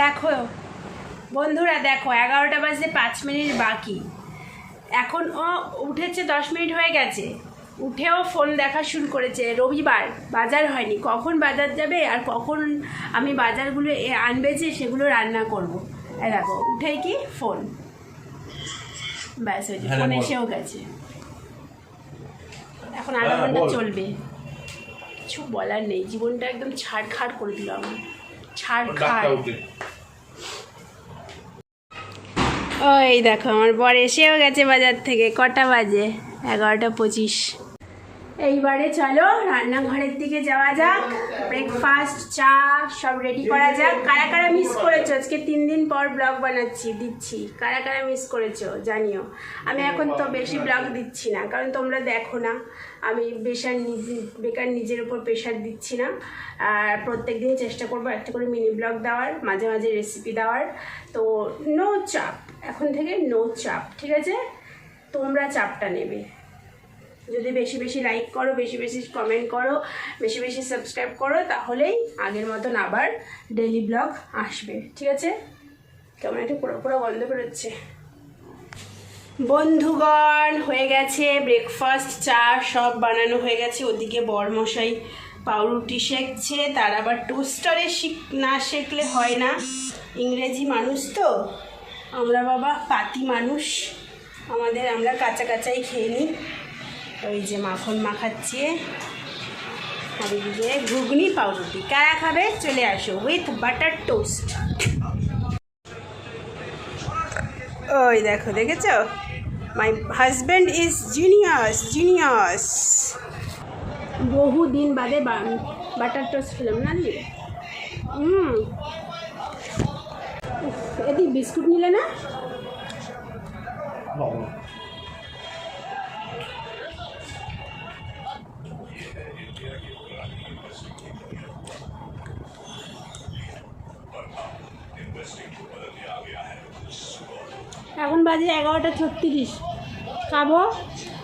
দেখো বন্ধুরা দেখো এগারোটা বাজে পাঁচ মিনিট বাকি। এখন ও উঠেছে দশ মিনিট হয়ে গেছে। উঠেও ফোন দেখা শুরু করেছে রবিবার বাজার হয়নি। কখন বাজার যাবে আর কখন আমি বাজারগুলো এ আনবে যে সেগুলো রান্না করব। এই দেখো উঠেই কি ফোন ব্যাস হয়েছে হ্যাঁ, ফোন এসেও গেছে। এখন আধা হ্যাঁ, ঘণ্টা চলবে। কিছু বলার নেই জীবনটা একদম ছাড় খাড় করে দিল আমার ছাড় খায়। ওই দেখো আমার বর এসেও গেছে বাজার থেকে কটা বাজে? এগারোটা পঁচিশ। এইবারে চলো, রান্নাঘরের দিকে যাওয়া যাক। ব্রেকফাস্ট চা, সব রেডি করা যাক। কারা কারা মিস করেছ? আজকে তিন দিন পর ব্লগ বানাচ্ছি, দিচ্ছি। কারা কারা মিস করেছ? জানিও। আমি এখন তো বেশি ব্লগ দিচ্ছি না, কারণ তোমরা দেখো না। আমি বেশার নিজ- বেকার নিজের উপর প্রেশার দিচ্ছি না। আর প্রত্যেক দিন চেষ্টা করব একটা করে মিনি ব্লগ দেওয়ার, মাঝে মাঝে রেসিপি দেওয়ার। তো নো চাপ এখন থেকে নো চাপ ঠিক আছে? তোমরা চাপটা নেবে। যদি বেশি বেশি লাইক করো, বেশি বেশি কমেন্ট করো, বেশি বেশি সাবস্ক্রাইব করো, তাহলেই আগের মতন আবার ডেলি ব্লগ আসবে। ঠিক আছে? কেমন একটু পুরো পুরো গন্ধ বেরোচ্ছে। বন্ধুগণ, হয়ে গেছে ব্রেকফাস্ট চা সব বানানো হয়ে গেছে। ওদিকে বরমশাই পাউরুটি শেখছে, তার আবার টোস্টারে শিখ, না শেখলে হয় না। ইংরেজি মানুষ তো। আমরা বাবা পাতি মানুষ। আমাদের আমরা কাঁচা কাঁচাই খেয়ে নিই। ওই যে মাখন মাখাচ্ছি। আর এদিকে ঘুগনি পাউরুটি। কারা খাবে? চলে আসো উইথ বাটার টোস্ট ওই দেখো, দেখেছ? My husband is genius genius বহু দিন বাদে বাটার টোস্ট খেলাম না দি হুম বিস্কুট নিলে না? বাজে এগারোটা ছত্রিশ। খাব,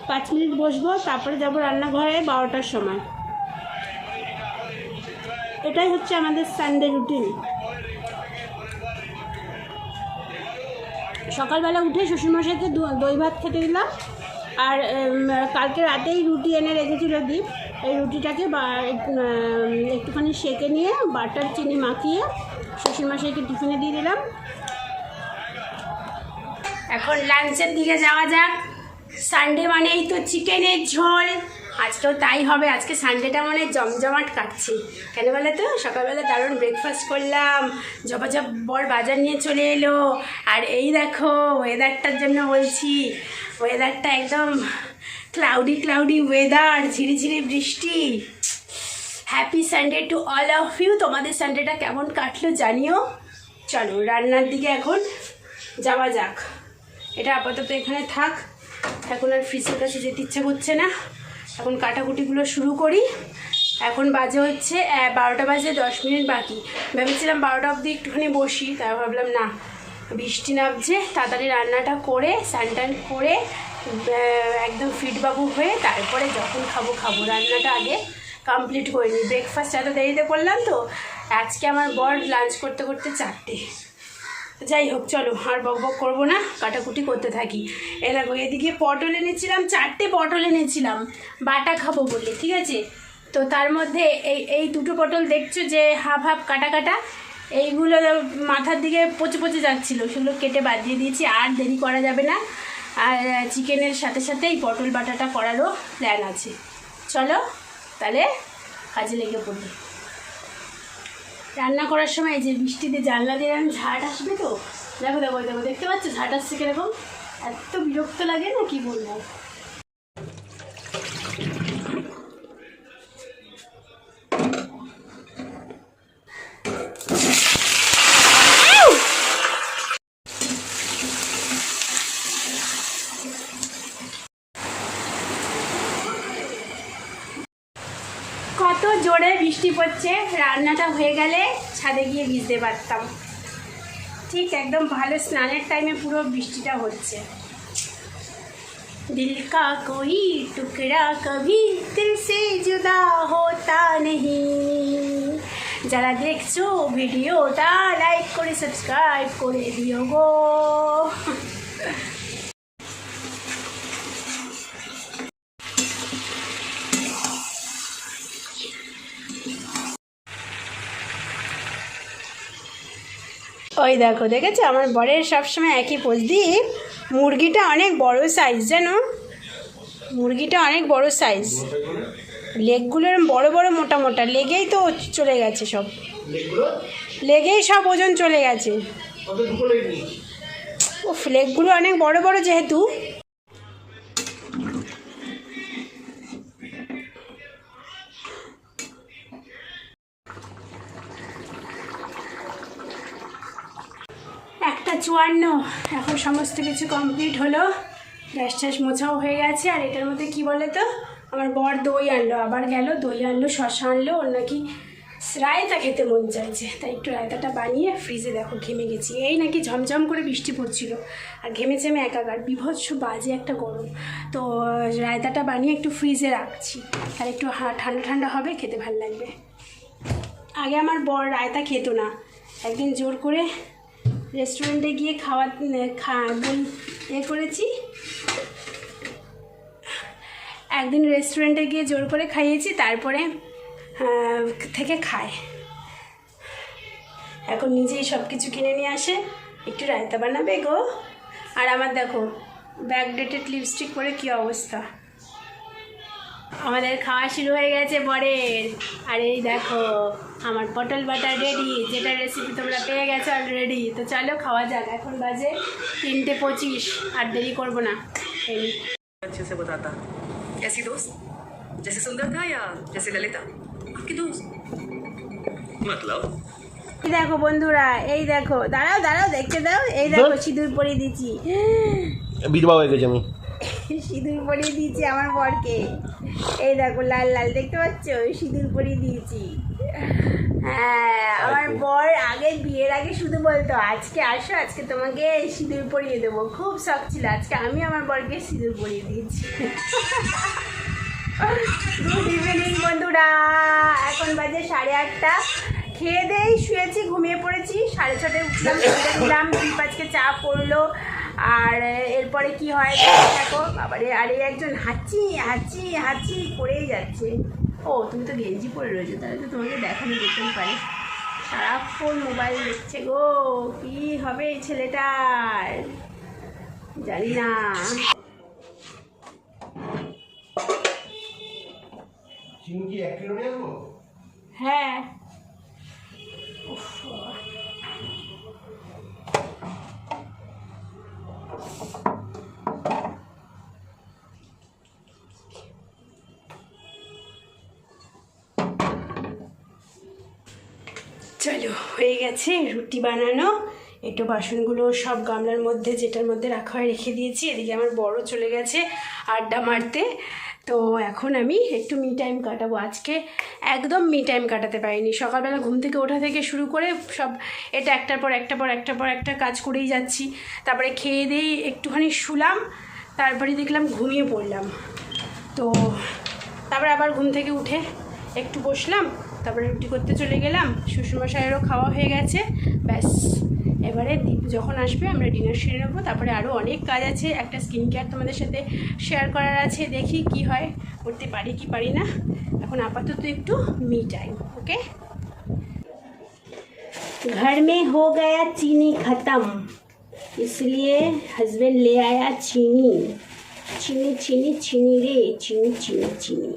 পাঁচ মিনিট বসবো, তারপরে যাব রান্নাঘরে বারোটার সময়। এটাই হচ্ছে আমাদের সানডে রুটিন সকালবেলা উঠে শ্বশুরমশাইকে দই ভাত খেতে দিলাম। আর কালকে রাতেই রুটি এনে রেখেছিল দীপ। এই রুটিটাকে একটুখানি সেকে নিয়ে বাটার চিনি মাখিয়ে শ্বশুরমশাইকে টিফিনে দিয়ে দিলাম। এখন লাঞ্চের দিকে যাওয়া যাক। সানডে মানেই তো চিকেনের ঝোল। আজকেও তাই হবে। আজকে সানডেটা মানে জমজমাট কাটছি। কেন বলে তো? সকালবেলা দারুণ ব্রেকফাস্ট করলাম। জবাজব বর বাজার নিয়ে চলে এলো। আর এই দেখো ওয়েদারটার জন্য বলছি। ওয়েদারটা একদম ক্লাউডি ক্লাউডি ওয়েদার ঝিরিঝিরি বৃষ্টি। Happy Sunday to all of you তোমাদের সানডেটা কেমন কাটলো জানিও। চলো, রান্নার দিকে এখন যাওয়া যাক। এটা আপাতত এখানে থাক। এখন আর ফ্রিজের কাছে যেতে ইচ্ছে করছে না। এখন কাটাকুটিগুলো শুরু করি। এখন বাজে হচ্ছে বারোটা বাজে দশ মিনিট বাকি। ভেবেছিলাম বারোটা অবধি একটুখানি বসি তাই ভাবলাম না। বৃষ্টি নামছে, তাড়াতাড়ি রান্নাটা করে, স্নান টান করে একদম ফিটবাবু হয়ে তারপরে যখন খাব খাব। রান্নাটা আগে কমপ্লিট করে নিই। ব্রেকফাস্ট এত দেরিতে করলাম তো, আজকে আমার বর লাঞ্চ করতে করতে চারটে। যাই হোক, চলো, আর বক বক করব না, কাটাকুটি করতে থাকি। এ দেখো, এদিকে পটল এনেছিলাম, চারটে পটল এনেছিলাম, বাটা খাব বলে, ঠিক আছে? তো তার মধ্যে এই এই দুটো পটল দেখছ যে হাফ হাফ কাটা কাটা, এইগুলো মাথার দিকে পচে পচে যাচ্ছিল, সেগুলো কেটে বাদ দিয়ে দিয়েছি, আর দেরি করা যাবে না। আর চিকেনের সাথে সাথে এই পটল বাটাটা করারও প্ল্যান আছে। চলো, তাহলে কাজে লেগে পড়ি রান্না করার সময় যে বৃষ্টিতে জানলা দিয়ে আমি ঝাট আসবে তো? দেখো দেখো দেখো, দেখতে পাচ্ছ? ঝাট আসছে কীরকম? এত বিরক্ত লাগে না? কি বলব কত জোরে হচ্ছে, রান্নাটা হয়ে গেলে ছাদে গিয়ে ভিজতে পারতাম। ঠিক একদম ভালো স্নানের টাইমে পুরো বৃষ্টিটা হচ্ছে। দিল কা কই টুকরা কবি তিলসে জুদা হতা নেই যারা দেখছ ভিডিওটা লাইক করে সাবস্ক্রাইব করে দিও গো। ওই দেখো দেখেছ? আমার বরের সবসময় একই পোজ। দিই মুরগিটা অনেক বড় সাইজ যেন মুরগিটা অনেক বড় সাইজ লেগগুলো এরম বড় বড় মোটা মোটা। লেগেই তো চলে গেছে সব। লেগেই সব ওজন চলে গেছে। ও লেগগুলো অনেক বড় বড় যেহেতু। চুয়ান্ন এখন সমস্ত কিছু কমপ্লিট হলো। গ্যাস ট্যাস মোছাও হয়ে গেছে। আর এটার মধ্যে কি বলে তো আমার বর দই আনলো, আবার গেল, দই আনলো শশা আনলো, ওর নাকি রায়তা খেতে মন চাইছে। তাই একটু রায়তাটা বানিয়ে ফ্রিজে দেখো ঘেমে গেছি। এই নাকি ঝমঝম করে বৃষ্টি পড়ছিল। আর ঘেমেছে আমি একাকার। বিভৎস বাজে একটা গরম। তো, রায়তাটা বানিয়ে একটু ফ্রিজে রাখছি। আর একটু ঠান্ডা ঠান্ডা হবে, খেতে ভালো লাগবে। আগে আমার বর রায়তা খেত না। একদিন জোর করে রেস্টুরেন্টে গিয়ে খাওয়া খা এ করেছি। একদিন রেস্টুরেন্টে গিয়ে জোর করে খাইয়েছি, তারপরে থেকে খায়। এখন নিজেই সব কিছু কিনে নিয়ে আসে। একটু রায়তা বানাবে গো। আর আমার দেখো ব্যাকডেটেড লিপস্টিক পরে কী অবস্থা। আমাদের খাওয়া শুরু হয়ে গেছে বরের আর এই দেখো আমার পটল বাটার রেডি যেটা রেসিপি তোমরা পেয়ে গেছো অলরেডি তো চলো খাওয়া যাক এখন বাজে তিনটে পঁচিশ আর দেরি করবো না এই अच्छे से बताता कैसी दोस्त जैसे सुंदर था या जैसे ललिता आपकी दोस्त मतलब এই দেখো বন্ধুরা এই দেখো দাঁড়াও দাঁড়াও দেখতে দাও এই দেখো সিঁদুর পরিয়ে দিচ্ছি বিধবা হয়ে গেছি আমি সিঁদুর পরিয়ে দিয়েছি আমার বরকে। এই দেখো লাল লাল দেখতে পাচ্ছ? সিঁদুর পরিয়ে দিয়েছি। হ্যাঁ আমার বর আগে বিয়ের আগে শুধু বলতো আজকে আসো আজকে তোমাকে সিঁদুর পরিয়ে দেবো। খুব শখ ছিল আজকে আমি আমার বরকে সিঁদুর পরিয়ে দিয়েছি। গুড ইভিনিং বন্ধুরা। এখন বাজে সাড়ে আটটা। খেয়ে দেই শুয়েছি ঘুমিয়ে পড়েছি। সাড়ে ছটায় উঠলাম দিলাম দীপ আজকে চা পড়ল। আর এরপরে কি হয় দেখো বাবারে আরে একজন হাঁচি হাঁচি হাঁচি করেই যাচ্ছে। ও তুমি তো গেঞ্জি পরে রয়েছো তাহলে তো তোমাকে দেখানো যেতেই পারে। সারাক্ষণ মোবাইল দেখছে গো কি হবে এই ছেলেটার? জানি না। হ্যাঁ। গেছে, রুটি বানানো। একটু বাসনগুলো সব গামলার মধ্যে, যেটার মধ্যে রাখা হয় রেখে দিয়েছি। এদিকে আমার বড় চলে গেছে আড্ডা মারতে। তো এখন আমি একটু মি টাইম কাটাবো। আজকে একদম মি টাইম কাটাতে পারিনি। সকালবেলা ঘুম থেকে ওঠা থেকে শুরু করে সব এটা একটার পর একটা পর একটা পর একটা কাজ করেই যাচ্ছি। তারপরে খেয়ে দিয়েই একটুখানি শুলাম। তারপরে দেখলাম ঘুমিয়ে পড়লাম। তো তারপরে আবার ঘুম থেকে উঠে একটু বসলাম। তারপরে রুটি করতে চলে গেলাম শ্বশুরমশাইয়েরও খাওয়া হয়ে গেছে ব্যাস এবারে দীপ যখন আসবে আমরা ডিনার সেরে নেবো তারপরে আরও অনেক কাজ আছে একটা স্কিন কেয়ার তোমাদের সাথে শেয়ার করার আছে দেখি কি হয় করতে পারি কি পারি না এখন আপাতত একটু মি টাইম ওকে घर में हो गया चीनी ख़त्म इसलिए हस्बैंड ले आया चीनी चीनी चीनी चीनी रे चीनी चीनी चीनी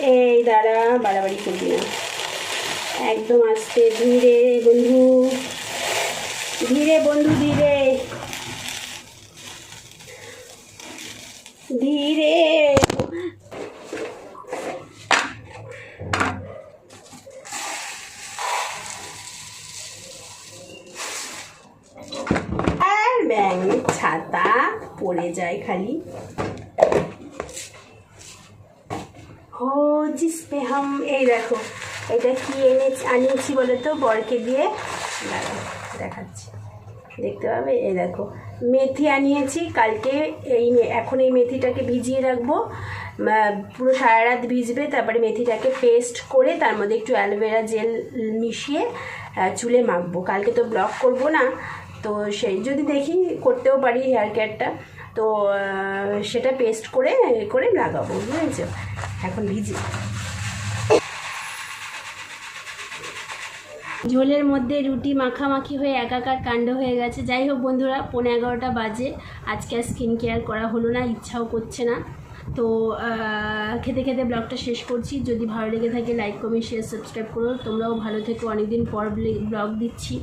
এই দাঁড়া, বাড়াবাড়ি করবি না। একদম আস্তে, ধীরে বন্ধু ধীরে বন্ধু, ধীরে। ধীরে। আর ব্যাং ছাতা পড়ে যায় খালি। হো জিস পে হাম এই দেখো, এটা কি এনে আনিয়েছি বলে তো বরকে দিয়ে। দেখাচ্ছি। দেখতে পাবে? এই দেখো, মেথি আনিয়েছি, কালকে এই এখন এই মেথিটাকে ভিজিয়ে রাখব। পুরো সারা রাত ভিজবে, তারপরে মেথিটাকে পেস্ট করে তার মধ্যে একটু অ্যালোভেরা জেল মিশিয়ে চুলে মাখবো। কালকে তো ব্লক করব না, তো সেই, যদি দেখি করতেও পারি হেয়ার কেয়ারটা, তো সেটা পেস্ট করে করে লাগাবো, বুঝেছ? এখন ভিজি। ঝোলের মধ্যে রুটি মাখামাখি হয়ে একাকার কাণ্ড হয়ে গেছে। যাই হোক বন্ধুরা পনেরো এগারোটা বাজে। আজকে আর স্কিন কেয়ার করা হলো না, ইচ্ছাও করছে না। তো খেতে খেতে ব্লগটা শেষ করছি। যদি ভালো লেগে থাকে লাইক কমেন্ট শেয়ার সাবস্ক্রাইব করো। তোমরাও ভালো থেকো। অনেকদিন পর ব্লগ দিচ্ছি।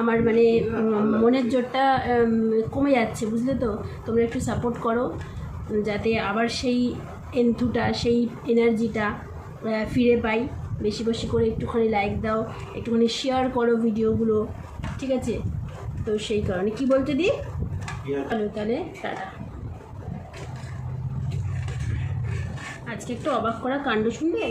আমার মানে মনের জোরটা কমে যাচ্ছে, বুঝলে তো? তোমরা একটু সাপোর্ট করো, যাতে আবার সেই এন্থুটা সেই এনার্জিটা ফিরে পাই। বেশি বেশি করে একটুখানি লাইক দাও একটুখানি শেয়ার করো ভিডিওগুলো ঠিক আছে? তো সেই কারণে। কি বলতে দি? ভালো তাহলে টাটা। আজকে একটু অবাক করা কাণ্ড শুনবে?